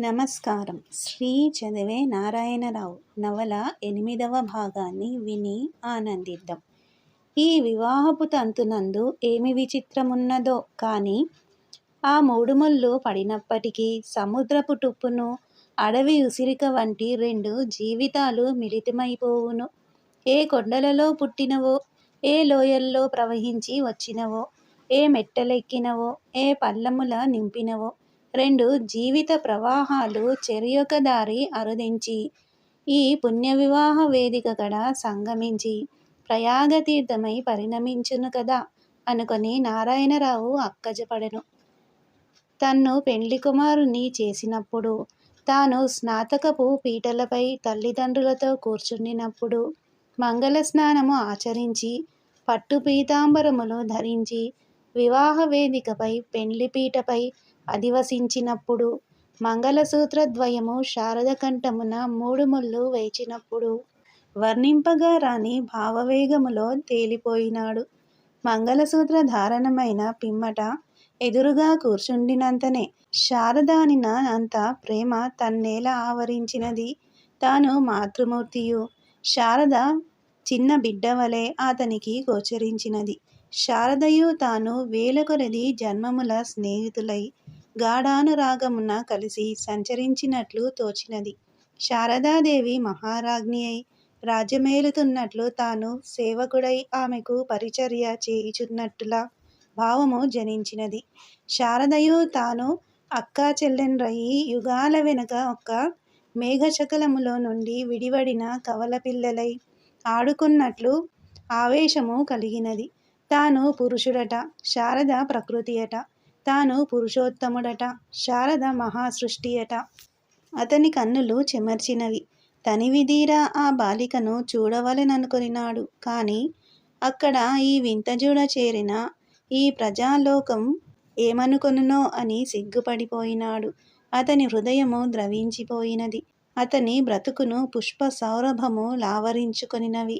నమస్కారం. శ్రీ చదివే నారాయణరావు నవల ఎనిమిదవ భాగాన్ని విని ఆనందిద్దాం. ఈ వివాహపు తంతునందు ఏమి విచిత్రమున్నదో కానీ ఆ మూడు ముళ్ళు పడినప్పటికీ సముద్రపు టుప్పును అడవి ఉసిరిక వంటి రెండు జీవితాలు మిళితమైపోవును. ఏ కొండలలో పుట్టినవో ఏ లోయల్లో ప్రవహించి వచ్చినవో ఏ మెట్టలెక్కినవో ఏ పల్లముల నింపినవో రెండు జీవిత ప్రవాహాలు చెరియొకదారి అరుదించి. ఈ పుణ్య వివాహ వేదిక కడ సంగమించి ప్రయాగతీర్థమై పరిణమించును కదా అనుకొని నారాయణరావు అక్కజపడెను. తన్ను పెండ్లి కుమారుని చేసినప్పుడు తాను స్నాతకపు పీటలపై తల్లిదండ్రులతో కూర్చుండినప్పుడు మంగళ స్నానము ఆచరించి పట్టు పీతాంబరములు ధరించి వివాహ వేదికపై పెండ్లి పీటపై అధివసించినప్పుడు. మంగళసూత్రద్వయము శారద కంఠమున మూడు ముళ్ళు వేచినప్పుడు. వర్ణింపగా రాని భావవేగములో తేలిపోయినాడు. మంగళసూత్ర ధారణమైన పిమ్మట ఎదురుగా కూర్చుండినంతనే శారదానిన అంత ప్రేమ తన్నేల ఆవరించినది తాను మాతృమూర్తియు. శారద చిన్న బిడ్డవలే అతనికి గోచరించినది. శారదయు తాను వేల కొలది జన్మముల స్నేహితులై గాఢానురాగమున కలిసి సంచరించినట్లు తోచినది. శారదాదేవి మహారాజ్ఞి అయి రాజ్యమేలుతున్నట్లు తాను సేవకుడై ఆమెకు పరిచర్య చేయుచున్నట్టులా భావము జనించినది. శారదయు తాను అక్కా చెల్లెన్రయి యుగాల వెనుక ఒక మేఘశకలములో నుండి విడివడిన కవల పిల్లలై ఆడుకున్నట్లు ఆవేశము కలిగినది. తాను పురుషుడట శారద ప్రకృతి అట తాను పురుషోత్తముడట శారద మహాసృష్టియట. అతని కన్నులు చెమర్చినవి. తనివిదీరా ఆ బాలికను చూడవలెననుకొనినాడు. కానీ అక్కడ ఈ వింతజూడ చేరిన ఈ ప్రజాలోకం ఏమనుకొనునో అని సిగ్గుపడిపోయినాడు. అతని హృదయము ద్రవించిపోయినది. అతని బ్రతుకును పుష్ప సౌరభము లావరించుకొనినవి.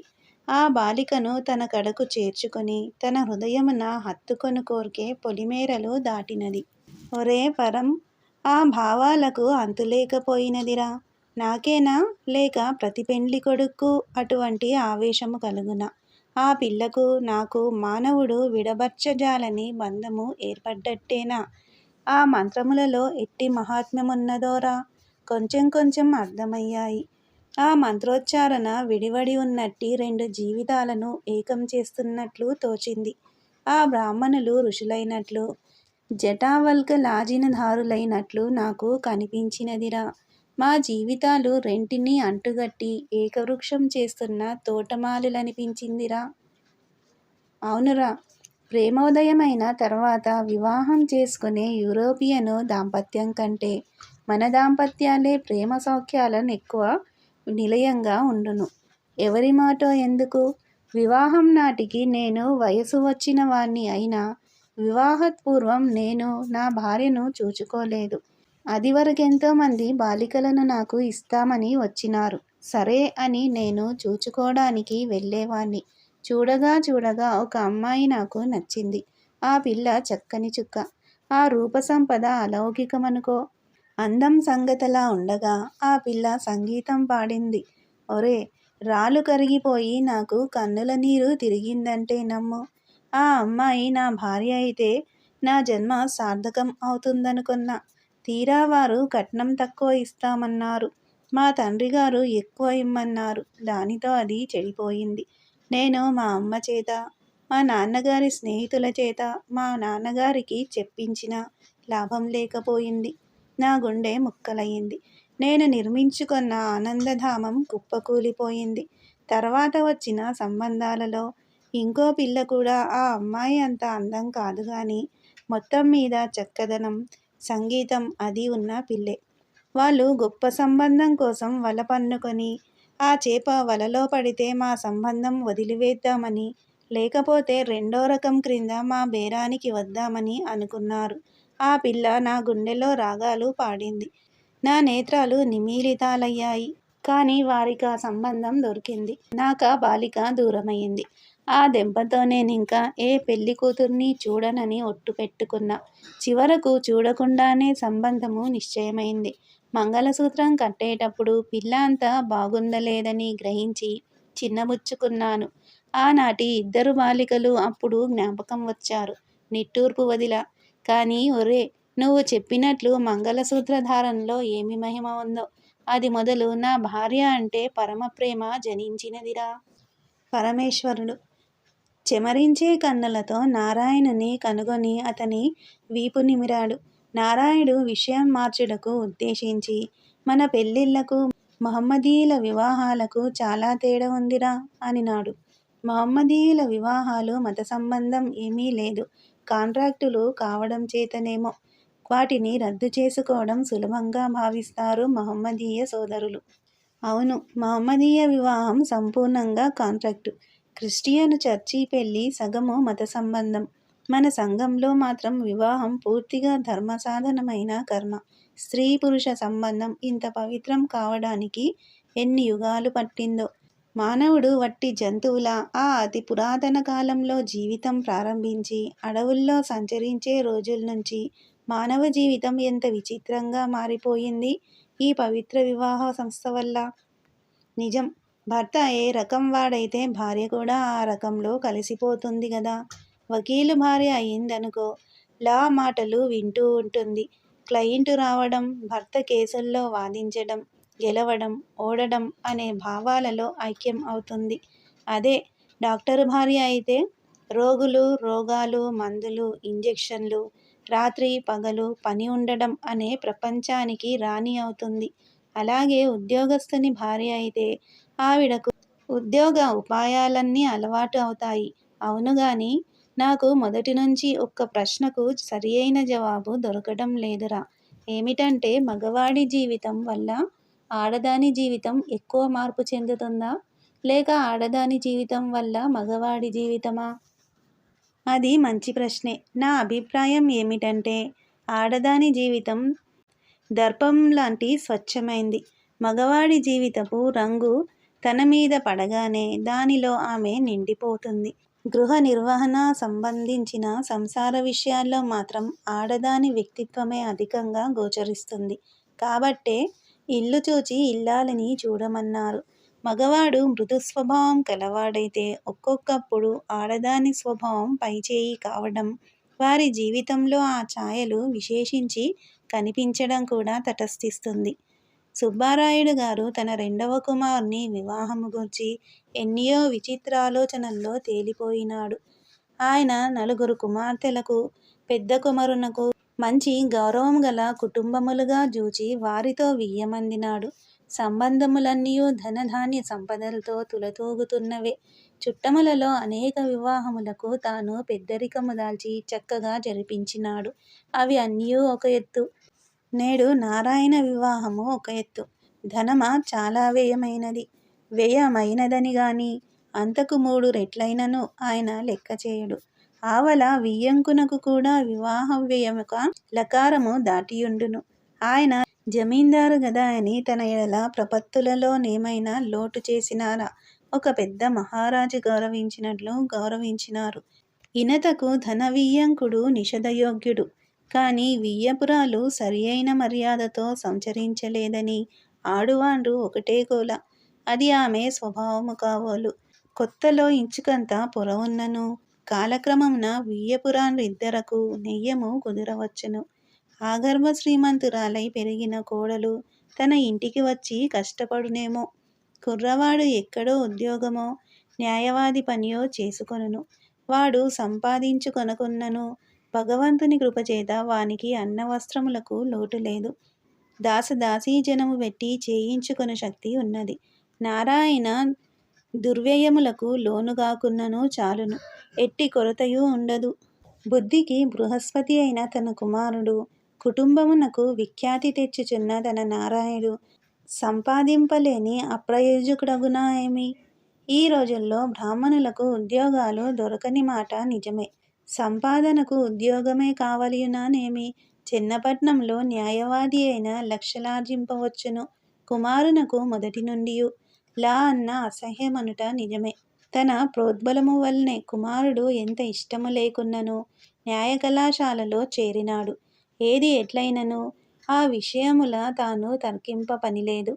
ఆ బాలికను తన కడకు చేర్చుకొని తన హృదయమున హత్తుకొను కోరికే పొలిమేరలు దాటినది. ఒరే పరం ఆ భావాలకు అంతులేకపోయినదిరా. నాకేనా? లేక ప్రతి పెండ్లి కొడుకు అటువంటి ఆవేశము కలుగునా? ఆ పిల్లకు నాకు మానవుడు విడబర్చజాలని బంధము ఏర్పడ్డట్టేనా? ఆ మంత్రములలో ఎట్టి మహాత్మ్యమున్నదోరా? కొంచెం కొంచెం అర్థమయ్యాయి. ఆ మంత్రోచ్చారణ విడివడి ఉన్నట్టి రెండు జీవితాలను ఏకం చేస్తున్నట్లు తోచింది. ఆ బ్రాహ్మణులు ఋషులైనట్లు జటావల్కలాజినధారులైనట్లు నాకు కనిపించినదిరా. మా జీవితాలు రెంటిని అంటుగట్టి ఏకవృక్షం చేస్తున్న తోటమాలులనిపించిందిరా. అవునురా ప్రేమోదయమైన తర్వాత వివాహం చేసుకునే యూరోపియను దాంపత్యం కంటే మన దాంపత్యాలే ప్రేమ సౌఖ్యాలను ఎక్కువ నిలయంగా ఉండును. ఎవరి మాటో ఎందుకు? వివాహం నాటికి నేను వయసు వచ్చిన వాణ్ణి అయినా వివాహపూర్వం నేను నా భార్యను చూచుకోలేదు. అది వరకెంతోమంది బాలికలను నాకు ఇస్తామని వచ్చినారు. సరే అని నేను చూచుకోవడానికి వెళ్ళేవాణ్ణి. చూడగా చూడగా ఒక అమ్మాయి నాకు నచ్చింది. ఆ పిల్ల చక్కని చుక్క. ఆ రూప సంపద అలౌకికమనుకో అందం సంగతలా ఉండగా ఆ పిల్ల సంగీతం పాడింది. ఒరే రాళ్ళు కరిగిపోయి నాకు కన్నుల నీరు తిరిగిందంటే నమ్ము. ఆ అమ్మాయి నా భార్య అయితే నా జన్మ సార్థకం అవుతుందనుకున్నా. తీరా వారు కట్నం తక్కువ ఇస్తామన్నారు. మా తండ్రి గారు ఎక్కువ ఇమ్మన్నారు. దానితో అది చెడిపోయింది. నేను మా అమ్మ చేత మా నాన్నగారి స్నేహితుల చేత మా నాన్నగారికి చెప్పించిన లాభం లేకపోయింది. నా గుండె ముక్కలయ్యింది. నేను నిర్మించుకున్న ఆనందధామం కుప్పకూలిపోయింది. తర్వాత వచ్చిన సంబంధాలలో ఇంకో పిల్ల కూడా ఆ అమ్మాయి అంత అందం కాదు కానీ మొత్తం మీద చక్కదనం సంగీతం అది ఉన్న పిల్లే. వాళ్ళు గొప్ప సంబంధం కోసం వల పన్నుకొని ఆ చేప వలలో పడితే మా సంబంధం వదిలివేద్దామని లేకపోతే రెండో రకం క్రింద మా బేరానికి వద్దామని అనుకున్నారు. ఆ పిల్ల నా గుండెలో రాగాలు పాడింది నా నేత్రాలు నిమీలితాలయ్యాయి కానీ వారికి ఆ సంబంధం దొరికింది నాక బాలిక దూరమైంది ఆ దెబ్బతో నేనింకా ఏ పెళ్ళి కూతుర్ని చూడనని ఒట్టు పెట్టుకున్నా చివరకు చూడకుండానే సంబంధము నిశ్చయమైంది మంగళసూత్రం కట్టేటప్పుడు పిల్ల అంత బాగుందలేదని గ్రహించి చిన్నబుచ్చుకున్నాను. ఆనాటి ఇద్దరు బాలికలు అప్పుడు జ్ఞాపకం వచ్చారు. నిట్టూర్పు వదిలా. కానీ ఒరే నువ్వు చెప్పినట్లు మంగళసూత్ర ధారణలో ఏమి మహిమ ఉందో అది మొదలు నా భార్య అంటే పరమప్రేమ జనించినదిరా. పరమేశ్వరుడు చెమరించే కన్నులతో నారాయణుని కనుగొని అతని వీపు నిమిరాడు. నారాయణుడు విషయం మార్చుటకు ఉద్దేశించి మన పెళ్ళిళ్ళకు, మహమ్మదీయుల వివాహాలకు చాలా తేడా ఉందిరా అనినాడు. మహమ్మదీయుల వివాహాలు మత సంబంధం ఏమీ లేదు. కాంట్రాక్టులు కావడం చేతనేమో వాటిని రద్దు చేసుకోవడం సులభంగా భావిస్తారు మహమ్మదీయ సోదరులు. అవును మహమ్మదీయ వివాహం సంపూర్ణంగా కాంట్రాక్టు. క్రిస్టియన్ చర్చి పెళ్ళి సగము మత సంబంధం. మన సంఘంలో మాత్రం వివాహం పూర్తిగా ధర్మ సాధనమైన కర్మ. స్త్రీ పురుష సంబంధం ఇంత పవిత్రం కావడానికి ఎన్ని యుగాలు పట్టిందో. మానవుడు వట్టి జంతువులా ఆ అతి పురాతన కాలంలో జీవితం ప్రారంభించి అడవుల్లో సంచరించే రోజుల నుంచి మానవ జీవితం ఎంత విచిత్రంగా మారిపోయింది ఈ పవిత్ర వివాహ సంస్థ వల్ల. నిజం. భర్త ఏ రకం వాడైతే భార్య కూడా ఆ రకంలో కలిసిపోతుంది కదా వకీలు భార్య అయిందనుకో లా మాటలు వింటూ ఉంటుంది. క్లయింట్ రావడం, భర్త కేసుల్లో వాదించడం, గెలవడం, ఓడడం అనే భావాలలో ఐక్యం అవుతుంది. అదే డాక్టర్ భార్య అయితే రోగులు, రోగాలు, మందులు, ఇంజక్షన్లు, రాత్రి పగలు పని ఉండడం అనే ప్రపంచానికి రాణి అవుతుంది. అలాగే ఉద్యోగస్తుని భార్య అయితే ఆవిడకు ఉద్యోగ ఉపాయాలన్నీ అలవాటు అవుతాయి. అవును గాని నాకు మొదటి నుంచి ఒక్క ప్రశ్నకు సరియైన జవాబు దొరకడం లేదురా. ఏమిటంటే మగవాడి జీవితం వల్ల ఆడదాని జీవితం ఎక్కువ మార్పు చెందుతుందా? లేక ఆడదాని జీవితం వల్ల మగవాడి జీవితమా? అది మంచి ప్రశ్నే. నా అభిప్రాయం ఏమిటంటే ఆడదాని జీవితం దర్పం లాంటి స్వచ్ఛమైంది. మగవాడి జీవితపు రంగు తన మీద పడగానే దానిలో ఆమె నిండిపోతుంది. గృహ నిర్వహణ సంబంధించిన సంసార విషయాల్లో మాత్రం ఆడదాని వ్యక్తిత్వమే అధికంగా గోచరిస్తుంది. కాబట్టే ఇల్లు చూచి ఇల్లాలని చూడమన్నారు. మగవాడు మృదు స్వభావం కలవాడైతే ఒక్కొక్కప్పుడు ఆడదాని స్వభావం పైచేయి కావడం, వారి జీవితంలో ఆ ఛాయలు విశేషించి కనిపించడం కూడా తటస్థిస్తుంది. సుబ్బారాయుడు గారు తన రెండవ కుమారుని వివాహము గూర్చి విచిత్ర విచిత్రాలోచనల్లో తేలిపోయినాడు. ఆయన నలుగురు కుమార్తెలకు, పెద్ద కుమరునకు మంచి గౌరవం గల కుటుంబములుగా జూచి వారితో వియ్యమందినాడు. సంబంధములన్నీ ధనధాన్య సంపదలతో తులతూగుతున్నవే. చుట్టములలో అనేక వివాహములకు తాను పెద్దరికము దాల్చి చక్కగా జరిపించినాడు. అవి అన్నీ ఒక ఎత్తు. నేడు నారాయణ వివాహము ఒక ఎత్తు. ధనమా చాలా వ్యయమైనది. వ్యయమైనదని గాని అంతకు మూడు రెట్లైనను ఆయన లెక్కచేయడు. ఆవల వియ్యంకునకు కూడా వివాహ వ్యయముక లకారము దాటియుండును. ఆయన జమీందారు గదా అని తన ఎడల ప్రపత్తులలో నేమైనా లోటు చేసినారా? ఒక పెద్ద మహారాజు గౌరవించినట్లు గౌరవించినారు. ఇనతకు ధన వియ్యంకుడు కానీ వియ్యపురాలు సరియైన మర్యాదతో సంచరించలేదని ఆడువాండ్రు ఒకటే గోల. అది ఆమె స్వభావము కావోలు కొత్తలో ఇంచుకంత పొరవున్నను కాలక్రమమున వియ్యపురాండ్రిద్దరకు నెయ్యము కుదురవచ్చును. ఆగర్భ శ్రీమంతురాలై పెరిగిన కోడలు తన ఇంటికి వచ్చి కష్టపడునేమో. కుర్రవాడు ఎక్కడో ఉద్యోగమో, న్యాయవాది పనియో చేసుకొనును. వాడు సంపాదించుకొనకున్నను భగవంతుని కృపచేత వానికి అన్న వస్త్రములకు దాసదాసీ జనము పెట్టి చేయించుకొను శక్తి ఉన్నది. నారాయణ దుర్వ్యయములకు లోనుగాకున్నను చాలును. ఎట్టి కొరతయూ ఉండదు. బుద్ధికి బృహస్పతి అయిన తన కుమారుడు, కుటుంబమునకు విఖ్యాతి తెచ్చుచున్న తన నారాయణుడు సంపాదింపలేని అప్రయోజకుడగునా ఏమి? ఈ రోజుల్లో బ్రాహ్మణులకు ఉద్యోగాలు దొరకని మాట నిజమే. సంపాదనకు ఉద్యోగమే కావలియునానేమి చిన్నపట్నంలో న్యాయవాది అయిన లక్షలార్జింపవచ్చును. కుమారునకు మొదటి నుండియు లా అన్న అసహ్యమనుట నిజమే. తన ప్రోద్బలము వల్లనే కుమారుడు ఎంత ఇష్టము లేకున్నను న్యాయకళాశాలలో చేరినాడు. ఏది ఎట్లయినను ఆ విషయముల తాను తర్కింప పనిలేదు.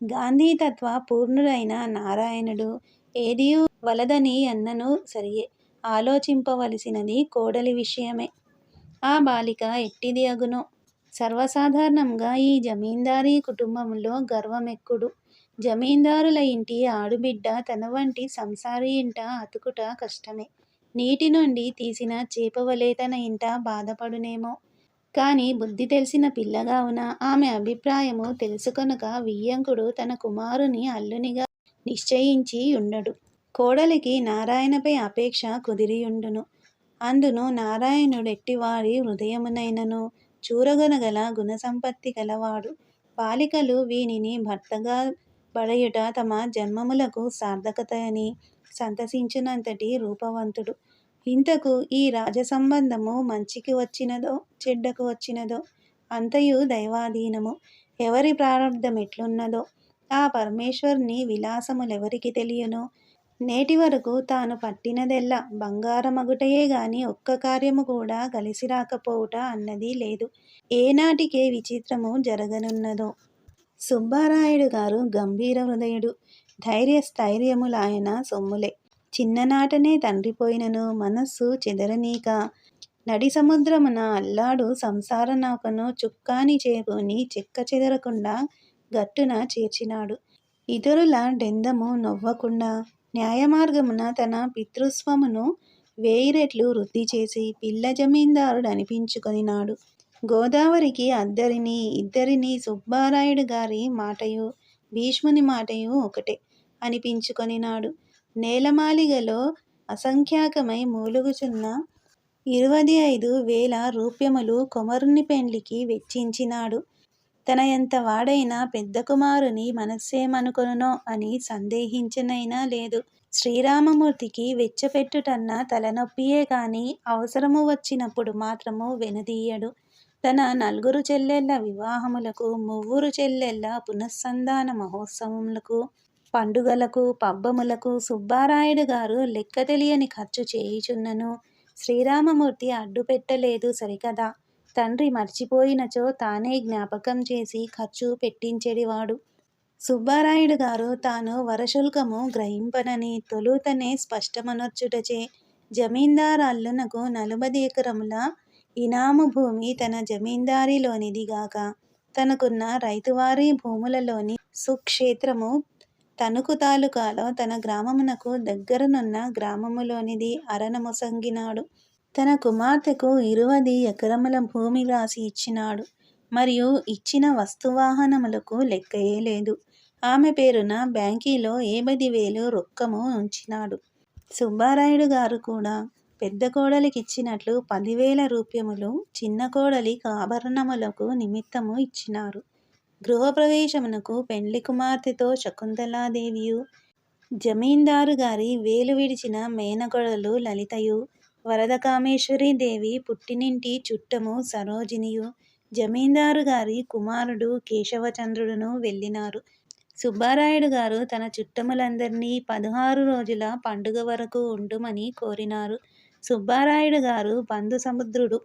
గాంధీతత్వ పూర్ణుడైన నారాయణుడు ఏది వలదని అన్నను సరియే. ఆలోచింపవలసినది కోడలి విషయమే. ఆ బాలిక ఎట్టిది అగునో? సర్వసాధారణంగా ఈ జమీందారీ కుటుంబములో గర్వమెక్కుడు. జమీందారుల ఇంటి ఆడుబిడ్డ తన వంటి సంసారి ఇంట అతుకుట కష్టమే. నీటి నుండి తీసిన చేపవలే తన ఇంట బాధపడునేమో. కాని బుద్ధి తెలిసిన పిల్లగావున ఆమె అభిప్రాయము తెలుసుకొనక వియ్యంకుడు తన కుమారుని అల్లునిగా నిశ్చయించి ఉండడు కోడలికి నారాయణపై అపేక్ష కుదిరియుండును. అందును నారాయణుడెట్టివారి హృదయమునైనను చూరగొనగల గుణసంపత్తి గలవాడు. బాలికలు వీనిని భర్తగా బలయుట తమ జన్మములకు సార్థకతయని సంతసించినంతటి రూపవంతుడు. ఇంతకు ఈ రాజసంబంధము మంచికి వచ్చినదో చెడ్డకు వచ్చినదో అంతయు దైవాధీనము. ఎవరి ప్రారబ్ధమెట్లున్నదో ఆ పరమేశ్వరుని విలాసములెవరికి నేటి వరకు తాను పట్టినదెల్ల బంగారమగుటయే గాని ఒక్క కార్యము కూడా కలిసి రాకపోవుట అన్నది లేదు. ఏనాటికే విచిత్రము జరగనున్నదో? సుబ్బారాయుడు గారు గంభీర హృదయుడు. ధైర్య స్థైర్యములాయన సొమ్ములే. చిన్ననాటనే తండ్రిపోయినను మనస్సు చెదరనీక నడి సముద్రమున అల్లాడు సంసార నౌకను చుక్కాని చేబూని చెక్కచెదరకుండా గట్టున చేర్చినాడు. ఇతరుల డెందము నొవ్వకుండా న్యాయమార్గమున తన పితృస్వమును వేయిరెట్లు వృద్ధిచేసి పిల్ల జమీందారుడనిపించుకొనినాడు. గోదావరికి అద్దరిని ఇద్దరిని సుబ్బారాయుడు గారి మాటయు భీష్ముని మాటయు ఒకటే అనిపించుకొనినాడు. నేలమాలిగలో అసంఖ్యాకమై మూలుగుచున్న ఇరువదిఐదు వేల రూప్యములు కొమరుని పెండ్లికి వెచ్చించినాడు. తన పెద్ద కుమారుని మనస్సేమనుకొనునో అని సందేహించనైనా లేదు. శ్రీరామమూర్తికి వెచ్చపెట్టుటన్న తలనొప్పియే కాని అవసరము వచ్చినప్పుడు మాత్రము వెనదీయడు తన నలుగురు చెల్లెళ్ళ వివాహములకు, మువ్వురు చెల్లెళ్ళ పునఃసంధాన మహోత్సవములకు, పండుగలకు, పబ్బములకు సుబ్బారాయుడు గారు లెక్క తెలియని ఖర్చు చేయుచున్నను శ్రీరామమూర్తి అడ్డుపెట్టలేదు సరికదా! తండ్రి మర్చిపోయినచో తానే జ్ఞాపకం చేసి ఖర్చు పెట్టించెడివాడు. సుబ్బరాయుడుగారు తాను వరశుల్కము గ్రహింపనని తొలుతనే స్పష్టమనొచ్చుటచే జమీందారు అల్లునకు నలుమది ఎకరముల ఇనాము భూమి తన జమీందారీలోనిదిగాక తనకున్న రైతువారీ భూములలోని సుక్షేత్రము తణుకు తాలూకాలో తన గ్రామమునకు దగ్గరనున్న గ్రామములోనిది అరణమొసంగినాడు తన కుమార్తెకు ఇరువది ఎకరముల భూమి రాసి ఇచ్చినాడు. మరియు ఇచ్చిన వస్తువాహనములకు లెక్కయే లేదు. ఆమె పేరున బ్యాంకీలో ఏబదివేలు రొక్కము ఉంచినాడు. సుబ్బారాయుడు గారు కూడా పెద్ద కోడలికిచ్చినట్లు పదివేల రూప్యములు చిన్న కోడలి కాభరణములకు నిమిత్తము ఇచ్చినారు. గృహప్రవేశమునకు పెండ్లి కుమార్తెతో శకుంతలాదేవియు జమీందారు గారి వేలు విడిచిన మేనకోడలు లలితయు వరదకామేశ్వరీ దేవి పుట్టినింటి చుట్టము సరోజినియు జమీందారు గారి కుమారుడు కేశవచంద్రుడును వెళ్ళినారు. సుబ్బారాయుడు గారు తన చుట్టములందరినీ పదహారు రోజుల పండుగ వరకు ఉండుమని కోరినారు. సుబ్బారాయుడు గారు బంధు సముద్రుడు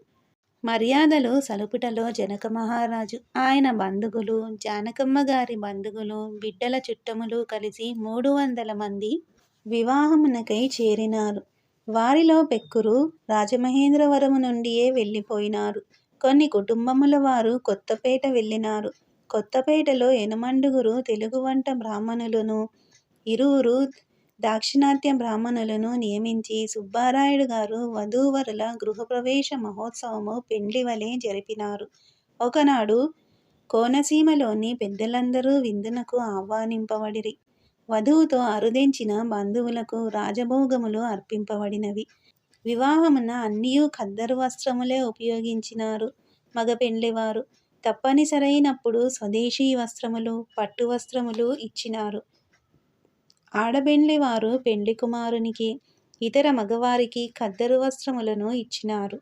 మర్యాదలు సలుపుటలో జనక మహారాజు ఆయన బంధువులు, జానకమ్మ గారి బంధువులు, బిడ్డల చుట్టములు కలిసి మూడు వందల మంది వివాహమునకై చేరినారు. వారిలో పెక్కురు రాజమహేంద్రవరము నుండియే వెళ్ళిపోయినారు. కొన్ని కుటుంబముల వారు కొత్తపేట వెళ్ళినారు. కొత్తపేటలో ఎనమండుగురు తెలుగు వంట బ్రాహ్మణులను ఇరువురు దాక్షిణాత్య బ్రాహ్మణులను నియమించి సుబ్బారాయుడు గారు వధూవరుల గృహప్రవేశ మహోత్సవము పెండ్లివలె జరిపినారు. ఒకనాడు కోనసీమలోని పెద్దలందరూ విందునకు ఆహ్వానింపబడిరి. వధువుతో అరుదెంచిన బంధువులకు రాజభోగములు అర్పింపబడినవి. వివాహమున అన్నీ ఖద్దరు వస్త్రములే ఉపయోగించినారు మగ పెండ్లివారు. తప్పనిసరైనప్పుడు స్వదేశీ వస్త్రములు, పట్టు వస్త్రములు ఇచ్చినారు. ఆడబెళ్ళి వారు పెండ్లి కుమారునికి ఇతర మగవారికి ఖద్దరు వస్త్రములను ఇచ్చినారు.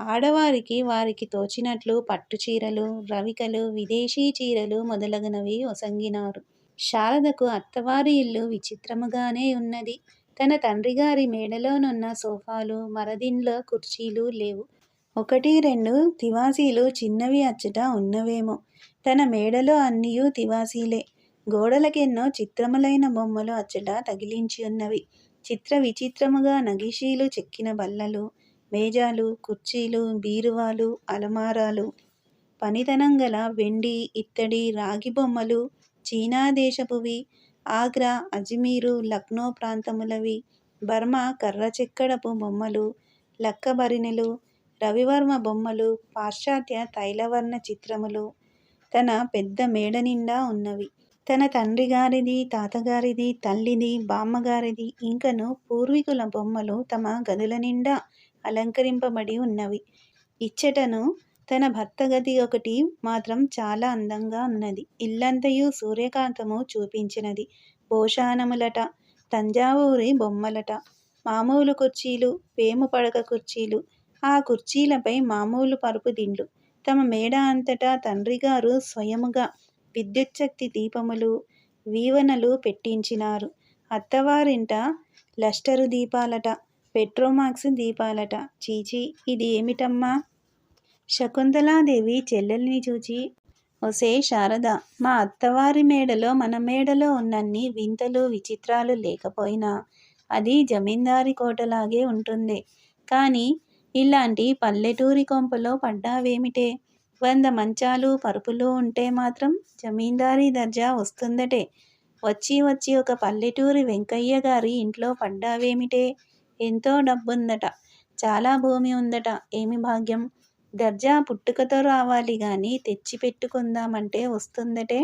ఆడవారికి వారికి తోచినట్లు పట్టు చీరలు రవికలు, విదేశీ చీరలు మొదలగునవి ఒసంగినారు. శారదకు అత్తవారి ఇల్లు విచిత్రముగానే ఉన్నది తన తండ్రిగారి మేడలోనున్న సోఫాలు, మరదిండ్ల కుర్చీలు లేవు. ఒకటి రెండు తివాసీలు చిన్నవి అచ్చట ఉన్నవేమో తన మేడలో అన్నీయూ తివాసీలే గోడలకెన్నో చిత్రములైన బొమ్మలు అచ్చట తగిలించి ఉన్నవి చిత్ర విచిత్రముగా నగిషీలు చెక్కిన బల్లలు మేజాలు కుర్చీలు బీరువాలు అలమారాలు పనితనం గల వెండి ఇత్తడి రాగి బొమ్మలు చీనా దేశపువి ఆగ్రా అజ్మీరు లక్నో ప్రాంతములవి బర్మా కర్ర చెక్కడపు బొమ్మలు లక్కబరినెలు రవివర్మ బొమ్మలు పాశ్చాత్య తైలవర్ణ చిత్రములు తన పెద్ద మేడ నిండా ఉన్నవి. తన తండ్రి గారిది తాతగారిది తల్లిది బామ్మగారిది ఇంకను పూర్వీకుల బొమ్మలు తమ గదుల నిండా అలంకరింపబడి ఉన్నవి. ఇచ్చటను తన భర్త గది ఒకటి మాత్రం చాలా అందంగా ఉన్నది. ఇల్లంతయు సూర్యకాంతము చూపించినది. భోషానములట తంజావూరి బొమ్మలట మామూలు కుర్చీలు పేము పడక కుర్చీలు. ఆ కుర్చీలపై మామూలు పరుపు దిండ్లు తమ మేడ అంతటా తండ్రిగారు స్వయముగా విద్యుచ్ఛక్తి దీపములు వీవనలు పెట్టించినారు. అత్తవారింట లస్టరు దీపాలట పెట్రోమాక్స్ దీపాలట. చీచీ ఇది ఏమిటమ్మా? శకుంతలాదేవి చెల్లెల్ని చూచి ఒసే శారద మా అత్తవారి మేడలో మన మేడలో ఉన్నన్ని వింతలు విచిత్రాలు లేకపోయినా అది జమీందారి కోటలాగే ఉంటుంది. కానీ ఇలాంటి పల్లెటూరి కొంపలో పడ్డావేమిటే? వంద మంచాలు పరుపులు ఉంటే మాత్రం జమీందారీ దర్జా వస్తుందటే. వచ్చి వచ్చి ఒక పల్లెటూరి వెంకయ్య గారి ఇంట్లో పడ్డావేమిటే? ఎంతో డబ్బుందట. చాలా భూమి ఉందట. ఏమి భాగ్యం? దర్జా పుట్టుకతో రావాలి గాని తెచ్చి పెట్టుకుందామంటే వస్తుందటే.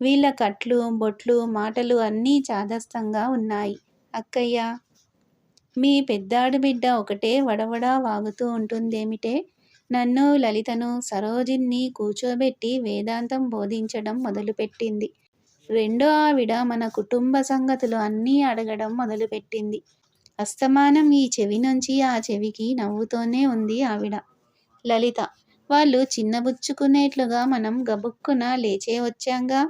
వీళ్ళ కట్లు బొట్లు మాటలు అన్నీ చాదస్తంగా ఉన్నాయి. అక్కయ్య మీ పెద్దాడు బిడ్డ ఒకటే వడవడా వాగుతూ ఉంటుందేమిటే? నన్ను లలితను సరోజిన్ని కూర్చోబెట్టి వేదాంతం బోధించడం మొదలుపెట్టింది. రెండో ఆవిడ మన కుటుంబ సంగతులు అన్నీ అడగడం మొదలుపెట్టింది. అస్తమానం ఈ చెవి నుంచి ఆ చెవికి నవ్వుతూనే ఉంది ఆవిడ. లలిత వాళ్ళు చిన్నబుచ్చుకునేట్లుగా మనం గబుక్కున లేచే వచ్చాంగా?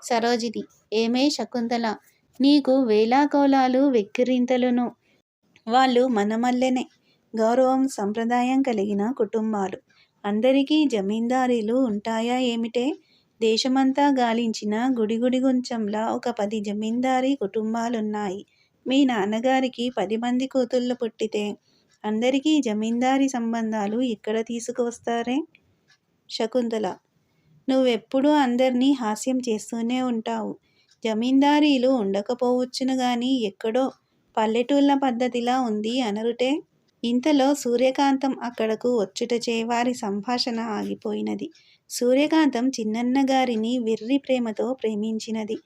సరోజిని ఏమే శకుంతల నీకు వేలాకోలాలు వెక్కిరింతలును. వాళ్ళు మనమల్లెనే గౌరవం సంప్రదాయం కలిగిన కుటుంబాలు. అందరికీ జమీందారీలు ఉంటాయా ఏమిటే? దేశమంతా గాలించిన గుడిగుడి గుంచంలా ఒక పది జమీందారీ కుటుంబాలున్నాయి. మీ నాన్నగారికి పది మంది కూతుళ్ళు పుట్టితే అందరికీ జమీందారీ సంబంధాలు ఇక్కడ తీసుకువస్తారే? శకుంతల. నువ్వెప్పుడూ అందరినీ హాస్యం చేస్తూనే ఉంటావు. జమీందారీలు ఉండకపోవచ్చును గాని ఎక్కడో పల్లెటూళ్ళ పద్ధతిలా ఉంది అనరుటే. ఇంతలో సూర్యకాంతం అక్కడకు వచ్చుటచే వారి సంభాషణ ఆగిపోయినది. సూర్యకాంతం చిన్నన్న గారిని వెర్రి ప్రేమతో ప్రేమించినది.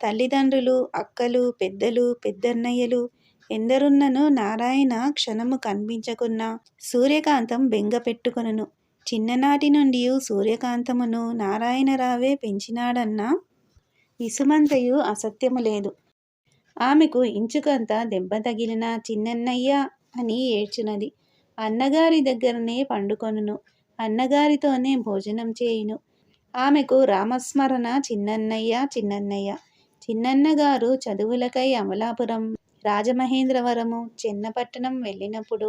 తల్లిదండ్రులు అక్కలు పెద్దలు పెద్దన్నయ్యలు ఎందరున్నను నారాయణ క్షణము కనిపించకున్నా సూర్యకాంతం బెంగ పెట్టుకొనును. చిన్ననాటి నుండి సూర్యకాంతమును నారాయణరావే పెంచినాడన్న ఇసుమంతయు అసత్యము లేదు. ఆమెకు ఇంచుకంత దెబ్బ తగిలిన చిన్నన్నయ్య అని ఏడ్చునది. అన్నగారి దగ్గరనే పండుకొనును. అన్నగారితోనే భోజనం చేయును. ఆమెకు రామస్మరణ చిన్నన్నయ్య చిన్నన్నయ్య. చిన్నన్నగారు చదువులకై అమలాపురం రాజమహేంద్రవరము చెన్నపట్టణం వెళ్ళినప్పుడు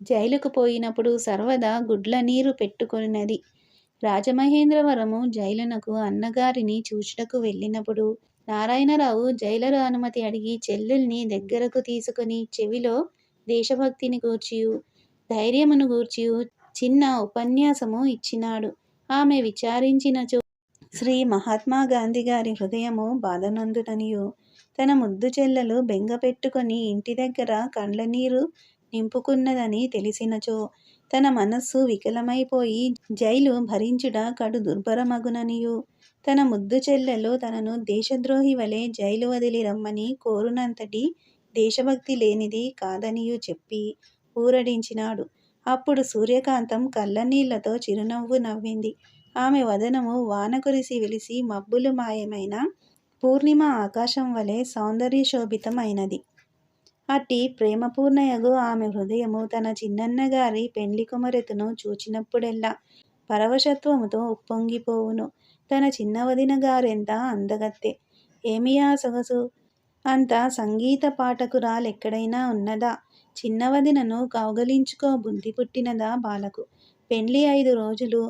జైలుకు పోయినప్పుడు సర్వదా గుడ్ల నీరు పెట్టుకున్నది. రాజమహేంద్రవరము జైలునకు అన్నగారిని చూచుటకు వెళ్ళినప్పుడు నారాయణరావు జైలరు అనుమతి అడిగి చెల్లెల్ని దగ్గరకు తీసుకుని చెవిలో దేశభక్తిని గూర్చియు ధైర్యమును గూర్చియు చిన్న ఉపన్యాసము ఇచ్చినాడు. ఆమె విచారించినచో శ్రీ మహాత్మా గాంధీ గారి హృదయము బాధనందుననియు తన ముద్దు చెల్లెలు బెంగపెట్టుకొని ఇంటి దగ్గర కండ్ల నీరు నింపుకున్నదని తెలిసినచో తన మనస్సు వికలమైపోయి జైలు భరించుట కడు దుర్భరమగుననియు. తన ముద్దు చెల్లెలు తనను దేశద్రోహి వలె జైలు వదిలి రమ్మని కోరునంతటి దేశభక్తి లేనిది కాదనియు చెప్పి ఊరడించినాడు. అప్పుడు సూర్యకాంతం కళ్ళనీళ్ళతో చిరునవ్వు నవ్వింది. ఆమె వదనము వాన కురిసి వెలిసి మబ్బులు మాయమైన పూర్ణిమ ఆకాశం వలె సౌందర్యశోభితమైనది. అట్టి ప్రేమపూర్ణయగు ఆమె హృదయము తన చిన్నన్నగారి పెండ్లి కుమరెతును చూచినప్పుడెల్లా పరవశత్వముతో ఉప్పొంగిపోవును. తన చిన్న వదిన గారెంత అందగత్తె? ఏమియా సొగసు? అంత సంగీత పాఠకురాలెక్కడైనా ఉన్నదా చిన్నవదినను కౌగలించుకో బుద్ధి పుట్టినదా బాలకు. పెండ్లి ఐదు రోజులు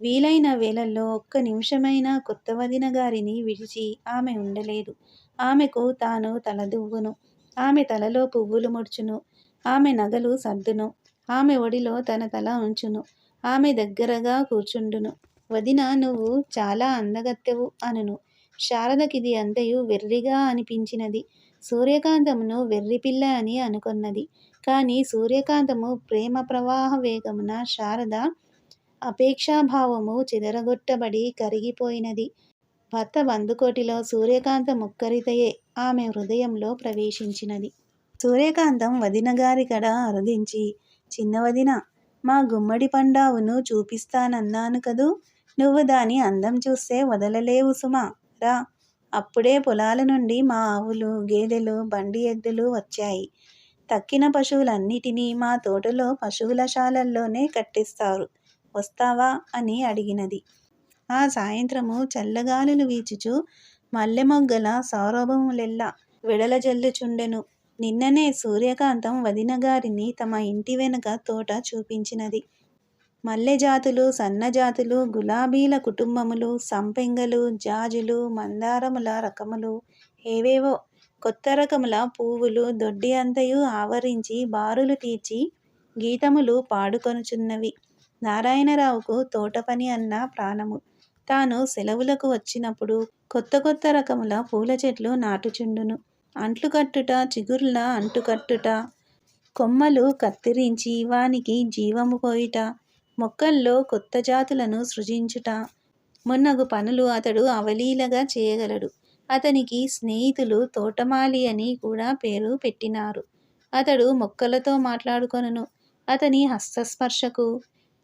వీలైన వేళల్లో ఒక్క నిమిషమైనా కొత్త వదిన గారిని విడిచి ఆమె ఉండలేదు. ఆమెకు తాను తలదువ్వును. ఆమె తలలో పువ్వులు ముడుచును. ఆమె నగలు సర్దును. ఆమె ఒడిలో తన తల ఉంచును. ఆమె దగ్గరగా కూర్చుండును. వదిన నువ్వు చాలా అందగత్తెవు అనును. శారదకిది అంతయు వెర్రిగా అనిపించినది. సూర్యకాంతమును వెర్రిపిల్ల అని అనుకున్నది కానీ సూర్యకాంతము ప్రేమ ప్రవాహ వేగమున శారద అపేక్షాభావము చెదరగొట్టబడి కరిగిపోయినది. భర్త బందుకోటిలో సూర్యకాంతమొక్కరితయే ఆమె హృదయంలో ప్రవేశించినది. సూర్యకాంతం వదినగారి కడ అరుదించి చిన్నవదినా! మా గుమ్మడి పండావును చూపిస్తానన్నాను కదూ! నువ్వు దాని అందం చూస్తే వదలలేవు సుమా! రా! అప్పుడే పొలాల నుండి మా ఆవులు, గేదెలు, బండి ఎద్దులు వచ్చాయి. తక్కిన పశువులన్నిటినీ మా తోటలో పశువుల శాలల్లోనే కట్టేస్తారు. వస్తావా? అని అడిగినది. ఆ సాయంత్రము చల్లగాలులు వీచుచు మల్లెమొగ్గల విడల వెదజల్లుచుండెను. నిన్ననే సూర్యకాంతం వదినగారిని తమ ఇంటి వెనుక తోట చూపించినది. మల్లెజాతులు, సన్నజాతులు, గులాబీల కుటుంబములు, సంపెంగలు, జాజులు, మందారముల రకములు, ఏవేవో కొత్త రకముల పువ్వులు దొడ్డి అంతయు ఆవరించి బారులు తీర్చి గీతములు పాడుకొనుచున్నవి. నారాయణరావుకు తోటపని అన్న ప్రాణము. తాను సెలవులకు వచ్చినప్పుడు కొత్త కొత్త రకముల పూల చెట్లు నాటుచుండును. అంట్లు కట్టుట, చిగుర్ల అంటుకట్టుట, కొమ్మలు కత్తిరించి వానికి జీవము పోయుట, మొక్కల్లో కొత్త జాతులను సృజించుట మున్నగు పనులు అతడు అవలీలగా చేయగలడు. అతనికి స్నేహితులు తోటమాలి అని కూడా పేరు పెట్టినారు. అతడు మొక్కలతో మాట్లాడుకొనును. అతని హస్తస్పర్శకు,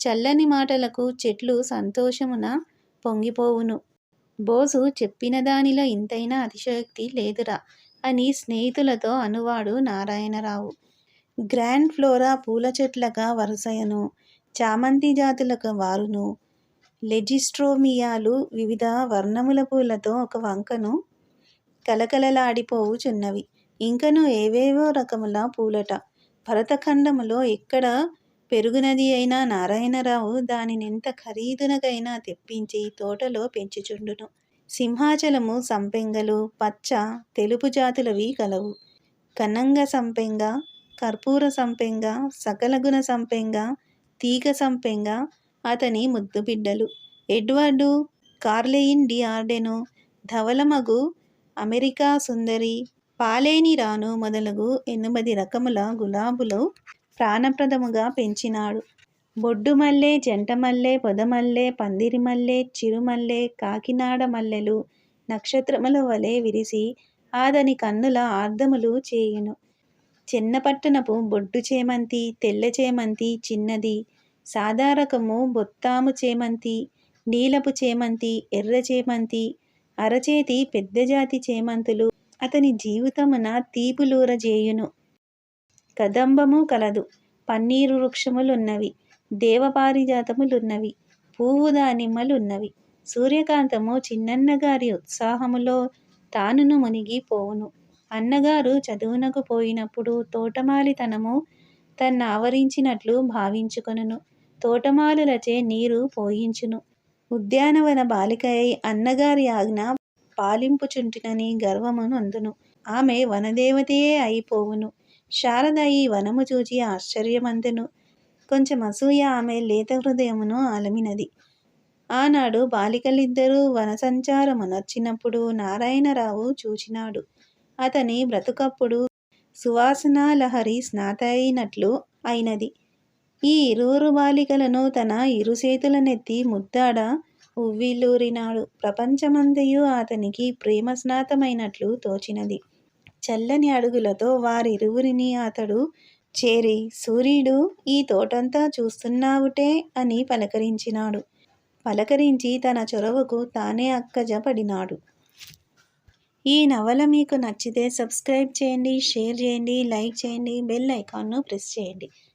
చల్లని మాటలకు చెట్లు సంతోషమున పొంగిపోవును. బోసు చెప్పిన దానిలో ఇంతైనా అతిశయోక్తి లేదురా! అని స్నేహితులతో అనువాడు నారాయణరావు. గ్రాండ్ ఫ్లోరా పూల చెట్లగా వరుసయను చామంతి జాతులకు వారును, లెజిస్ట్రోమియాలు వివిధ వర్ణముల పూలతో ఒక వంకను కలకలలాడిపోవుచున్నవి ఇంకను ఏవేవో రకముల పూలట. భరతఖండములో ఎక్కడ పెరుగునది అయిన నారాయణరావు దానినెంత ఖరీదునకైనా తెప్పించి తోటలో పెంచుచుండును. సింహాచలము సంపెంగలు పచ్చ, తెలుపు జాతులవి కలవు. కనంగ సంపెంగ, కర్పూర సంపెంగ, సకలగుణ సంపెంగ, తీగ సంపెంగ అతని ముద్దుబిడ్డలు. ఎడ్వర్డు, కార్లెయిన్ డి ఆర్డెను, ధవలమగు అమెరికా సుందరి, పాలేని రాను మొదలగు ఎనిమిది రకముల గులాబులు ప్రాణప్రదముగా పెంచినాడు. బొడ్డుమల్లె, జంటమల్లె, పొదమల్లె, పందిరిమల్లె, చిరుమల్లె, కాకినాడ మల్లెలు నక్షత్రముల వలె విరిసి ఆతని కన్నుల ఆర్ధములు చేయును. చిన్నపట్టణపు బొడ్డు చేమంతి, తెల్ల చేమంతి చిన్నది, సాదారకము బొత్తాము చేమంతి, నీలపు చేమంతి, ఎర్ర చేమంతి, అరచేతి పెద్దజాతి చేమంతులు అతని జీవితమున తీపులూరజేయును. కదంబము కలదు. పన్నీరు వృక్షములున్నవి. దేవపారిజాతములున్నవి. పువ్వు దానిమ్మలున్నవి. సూర్యకాంతము చిన్నన్నగారి ఉత్సాహములో తానును మునిగిపోవును అన్నగారు చదువునకు పోయినప్పుడు తోటమాలితనము తన్ను ఆవరించినట్లు భావించుకొనును. తోటమాలులచే నీరు పోయించును. ఉద్యానవన బాలికయై అన్నగారి ఆజ్ఞ పాలింపుచుంటినని గర్వము నొందును. ఆమె వనదేవతయే అయిపోవును శారద ఈ వనము చూచి ఆశ్చర్యమందెను. కొంచెమసూయ ఆమె లేత హృదయమును అలమినది. ఆనాడు బాలికలిద్దరూ వనసంచారమునర్చినప్పుడు నారాయణరావు చూచినాడు. అతని బ్రతుకప్పుడు సువాసనాలహరి స్నాతయైనట్లు అయినది. ఈ ఇరువురు బాలికలను తన ఇరుచేతులనెత్తి ముద్దాడ ఉవ్విల్లూరినాడు ప్రపంచమంతయు అతనికి ప్రేమస్నాతమైనట్లు తోచినది. చల్లని అడుగులతో వారిరువురిని అతడు చేరి సూర్యుడు ఈ తోటంతా చూస్తున్నావుటే అని పలకరించినాడు. పలకరించి తన చొరవకు తానే అక్కజపడినాడు ఈ నవల మీకు నచ్చితే సబ్స్క్రైబ్ చేయండి. షేర్ చేయండి. లైక్ చేయండి. బెల్ ఐకాన్ను ప్రెస్ చేయండి.